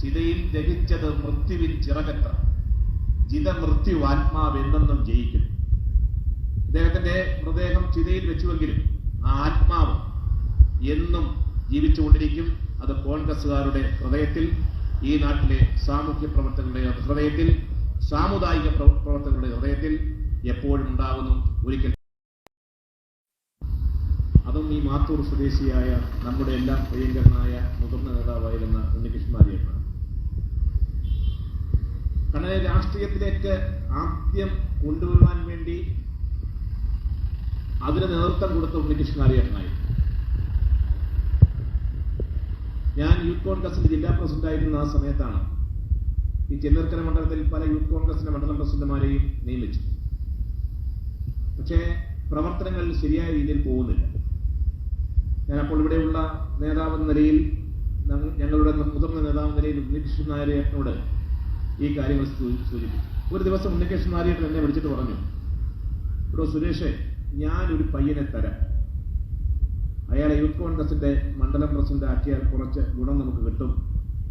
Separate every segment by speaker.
Speaker 1: ചിതയിൽ ദഹിച്ചത് മൃത്യുവിൻ ചിറകത്ര ചിത മൃത്യു ആത്മാവെന്നെന്നും ജയിക്കും. അദ്ദേഹത്തിന്റെ മൃതദേഹം ചിതയിൽ വെച്ചുവെങ്കിലും ആ ആത്മാവ് എന്നും ജീവിച്ചുകൊണ്ടിരിക്കും. അത് കോൺഗ്രസുകാരുടെ ഹൃദയത്തിൽ ഈ നാട്ടിലെ സാമൂഹ്യ പ്രവർത്തകരുടെ ഹൃദയത്തിൽ സാമുദായിക പ്രവ- പ്രവർത്തകരുടെ ഹൃദയത്തിൽ എപ്പോഴും ഉണ്ടാകുന്നു ഒരിക്കൽ. അതും ഈ മാത്തൂർ സ്വദേശിയായ നമ്മുടെ എല്ലാം പ്രിയങ്കരനായ മുതിർന്ന നേതാവായിരുന്ന ഉണ്ണികൃഷ്ണമാരിയാണ്. കണ്ണനെ രാഷ്ട്രീയത്തിലേക്ക് ആദ്യം കൊണ്ടുവരുവാൻ വേണ്ടി അതിന് നേതൃത്വം കൊടുത്ത ഉണ്ണികൃഷ്ണനാരിയേട്ടനായി ഞാൻ യൂത്ത് കോൺഗ്രസിന്റെ ജില്ലാ പ്രസിഡന്റായിരുന്ന ആ സമയത്താണ് ഈ ചെന്നീർക്കര മണ്ഡലത്തിൽ പല യൂത്ത് കോൺഗ്രസിന്റെ മണ്ഡലം പ്രസിഡന്റുമാരെയും നിയമിച്ചു. പക്ഷേ പ്രവർത്തനങ്ങൾ ശരിയായ രീതിയിൽ പോകുന്നില്ല. ഞാൻ അപ്പോൾ ഇവിടെയുള്ള നേതാവെന്ന നിലയിൽ ഞങ്ങളുടെ മുതിർന്ന നേതാവ് എന്ന നിലയിൽ ഉണ്ണികൃഷ്ണൻ നായരോട് ഈ കാര്യങ്ങൾ സൂചിപ്പിച്ചു. ഒരു ദിവസം ഉണ്ണികൃഷ്ണൻ നായരേട്ടൻ എന്നെ വിളിച്ചിട്ട് പറഞ്ഞു ഇവിടെ സുരേഷ് ഞാനൊരു പയ്യനെ തരാം. അയാളെ യൂത്ത് കോൺഗ്രസിന്റെ മണ്ഡലം പ്രസിഡന്റ് ആക്കിയാൽ കുറച്ച് ഗുണം നമുക്ക് കിട്ടും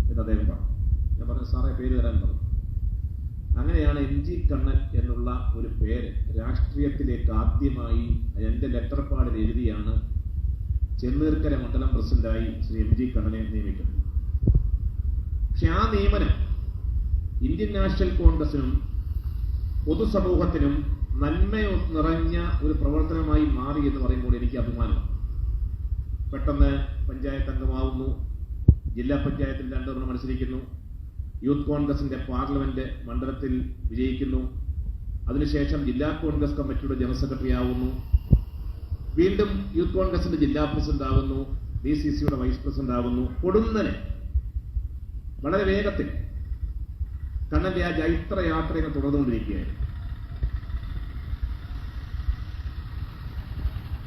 Speaker 1: എന്ന് അദ്ദേഹം പറഞ്ഞു. ഞാൻ പറഞ്ഞു സാറേ പേര് തരാൻ പറഞ്ഞു. അങ്ങനെയാണ് എം ജി കണ്ണൻ എന്നുള്ള ഒരു പേര് രാഷ്ട്രീയത്തിലേക്ക് ആദ്യമായി എന്റെ ലെറ്റർ പാടിൽ എഴുതിയാണ് ചെന്നീർക്കര മണ്ഡലം പ്രസിഡന്റായി ശ്രീ എം ജി കണ്ണനെ നിയമിക്കുന്നത്. പക്ഷെ ആ നിയമനം ഇന്ത്യൻ നാഷണൽ കോൺഗ്രസിനും പൊതുസമൂഹത്തിനും നന്മ നിറഞ്ഞ ഒരു പ്രവർത്തനമായി മാറി എന്ന് പറയുമ്പോൾ എനിക്ക് അഭിമാനമാണ് പെട്ടെന്ന് പഞ്ചായത്ത് അംഗമാവുന്നു ജില്ലാ പഞ്ചായത്തിൽ രണ്ടുതവണ മത്സരിക്കുന്നു യൂത്ത് കോൺഗ്രസിന്റെ പാർലമെന്റ് മണ്ഡലത്തിൽ വിജയിക്കുന്നു. അതിനുശേഷം ജില്ലാ കോൺഗ്രസ് കമ്മിറ്റിയുടെ ജനറൽ സെക്രട്ടറി ആവുന്നു. വീണ്ടും യൂത്ത് കോൺഗ്രസിന്റെ ജില്ലാ പ്രസിഡന്റ് ആകുന്നു ഡി സി സിയുടെ വൈസ് പ്രസിഡന്റ് ആകുന്നു കൊടുന്നനെ വളരെ വേഗത്തിൽ കണ്ണന്റെ ആ ജൈത്ര യാത്രയെ തുടർന്നുകൊണ്ടിരിക്കുകയായിരുന്നു.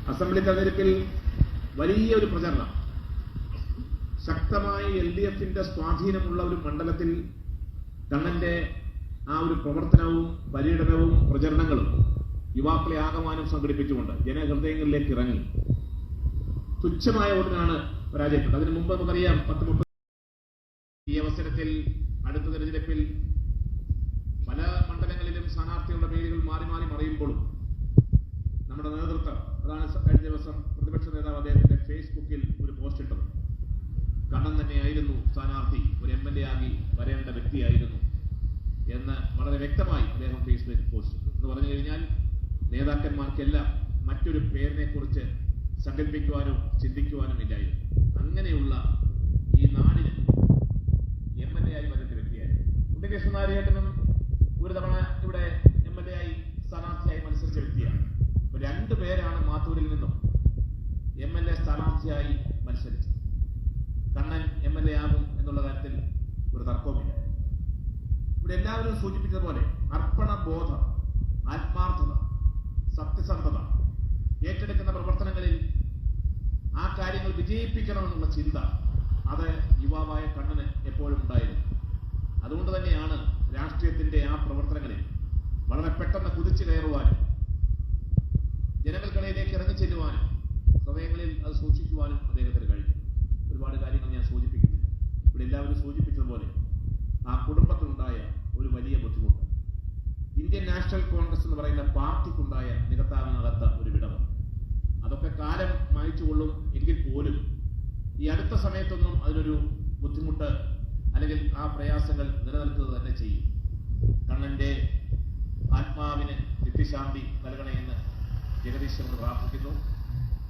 Speaker 1: അസംബ്ലി തെരഞ്ഞെടുപ്പിൽ വലിയൊരു പ്രചരണം. ശക്തമായി എൽ ഡി എഫിന്റെ സ്വാധീനമുള്ള ഒരു മണ്ഡലത്തിൽ കണ്ണന്റെ ആ ഒരു പ്രവർത്തനവും പര്യടനവും പ്രചരണങ്ങളും യുവാക്കളെ ആകമാനം സംഘടിപ്പിച്ചുകൊണ്ട് ജനഹൃദയങ്ങളിലേക്ക് ഇറങ്ങി. തുച്ഛമായ വോട്ടിനാണ് പരാജയപ്പെട്ടത്. അതിനു മുമ്പ് നമുക്കറിയാം പത്ത് മുപ്പത് ഈ അവസരത്തിൽ അടുത്ത തെരഞ്ഞെടുപ്പിൽ പല മണ്ഡലങ്ങളിലും സ്ഥാനാർത്ഥികളുടെ പേരുകൾ മാറി മാറി മറിയുമ്പോഴും നമ്മുടെ നേതൃത്വം അതാണ് കഴിഞ്ഞ ദിവസം പ്രതിപക്ഷ നേതാവ് അദ്ദേഹത്തിന്റെ ഫേസ്ബുക്കിൽ ഒരു പോസ്റ്റ് ഇട്ടത്. കണ്ണൻ തന്നെയായിരുന്നു സ്ഥാനാർത്ഥി. ഒരു എം എൽ എ ആകി വരേണ്ട വ്യക്തിയായിരുന്നു എന്ന് വളരെ വ്യക്തമായി അദ്ദേഹം ഫേസ്ബുക്കിൽ പോസ്റ്റ് ചെയ്തു എന്ന് പറഞ്ഞു കഴിഞ്ഞാൽ നേതാക്കന്മാർക്കെല്ലാം മറ്റൊരു പേരിനെ കുറിച്ച് സങ്കല്പിക്കുവാനോ ചിന്തിക്കുവാനും ഇല്ലായിരുന്നു. അങ്ങനെയുള്ള ഈ നാടിന് എം എൽ എ ആയി വരുന്ന വ്യക്തിയായിരുന്നു. ഉണ്ണികൃഷ്ണൻ നാരായണനും ഒരു തവണ ഇവിടെ എം എൽ എ ആയി സ്ഥാനാർത്ഥിയായി മത്സരിച്ച വ്യക്തിയാണ് അപ്പൊ രണ്ടു പേരാണ് മാത്തൂരിൽ നിന്നും എം എൽ എ സ്ഥാനാർത്ഥിയായി മത്സരിച്ചത് കണ്ണൻ എം എൽ എ ആകും എന്നുള്ള കാര്യത്തിൽ ഒരു തർക്കവുമില്ല ഇവിടെ എല്ലാവരും സൂചിപ്പിച്ചതുപോലെ അർപ്പണ ബോധം ആത്മാർത്ഥത സത്യസന്ധത ഏറ്റെടുക്കുന്ന പ്രവർത്തനങ്ങളിൽ ആ കാര്യങ്ങൾ വിജയിപ്പിക്കണമെന്നുള്ള ചിന്ത അത് യുവാവായ കണ്ണന് എപ്പോഴും ഉണ്ടായിരുന്നു. അതുകൊണ്ട് തന്നെയാണ് രാഷ്ട്രീയത്തിന്റെ ആ പ്രവർത്തനങ്ങളിൽ വളരെ പെട്ടെന്ന് കുതിച്ചു കയറുവാനും ജനങ്ങൾക്കിടയിലേക്ക് ഇറങ്ങിച്ചെല്ലുവാനും ഹൃദയങ്ങളിൽ അത് സൂക്ഷിക്കുവാനും അദ്ദേഹത്തിന് കഴിഞ്ഞു ഒരുപാട് കാര്യങ്ങൾ ഞാൻ സൂചിപ്പിക്കുന്നില്ല ഇവിടെ എല്ലാവരും സൂചിപ്പിച്ചതുപോലെ ആ കുടുംബത്തിനുണ്ടായ ഒരു വലിയ ബുദ്ധിമുട്ട് ഇന്ത്യൻ നാഷണൽ കോൺഗ്രസ് എന്ന് പറയുന്ന പാർട്ടിക്കുണ്ടായ നികത്താനാകാത്ത ഒരു വിടവ്. അതൊക്കെ കാലം മായിച്ചുകൊള്ളും എങ്കിൽ പോലും ഈ അടുത്ത സമയത്തൊന്നും അതിനൊരു ബുദ്ധിമുട്ട് അല്ലെങ്കിൽ ആ പ്രയാസങ്ങൾ നിലനിൽക്കുക തന്നെ ചെയ്യും. കണ്ണന്റെ ആത്മാവിന് നിത്യശാന്തി നൽകണമെന്ന് ജഗദീശ്വരൻ പ്രാർത്ഥിക്കുന്നു.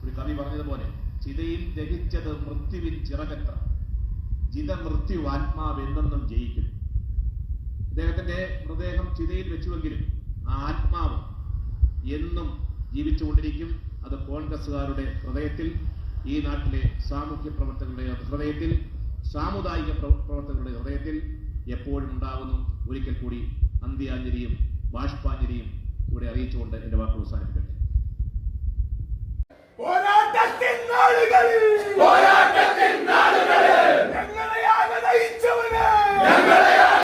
Speaker 1: ഒരു കവി പറഞ്ഞതുപോലെ ചിതയിൽ ദഹിച്ചത് മൃത്യുവിൻ ചിറകത്ര ചിത മൃത്യു ആത്മാവ് എന്നെന്നും ജയിക്കും. അദ്ദേഹത്തിന്റെ മൃതദേഹം ചിതയിൽ വെച്ചുവെങ്കിലും ആത്മാവ് എന്നും ജീവിച്ചുകൊണ്ടിരിക്കും. അത് കോൺഗ്രസുകാരുടെ ഹൃദയത്തിൽ ഈ നാട്ടിലെ സാമൂഹ്യ പ്രവർത്തകരുടെ ഹൃദയത്തിൽ സാമുദായിക പ്രവർത്തകരുടെ ഹൃദയത്തിൽ എപ്പോഴും ഉണ്ടാകുന്നു. ഒരിക്കൽ കൂടി അന്ത്യാഞ്ജലിയും ബാഷ്പാഞ്ജലിയും ഇവിടെ അറിയിച്ചുകൊണ്ട് എന്റെ വാക്കുകൾ അവസാനിപ്പിക്കട്ടെ.
Speaker 2: പോരാട്ടത്തിൻ നാളുകളിൽ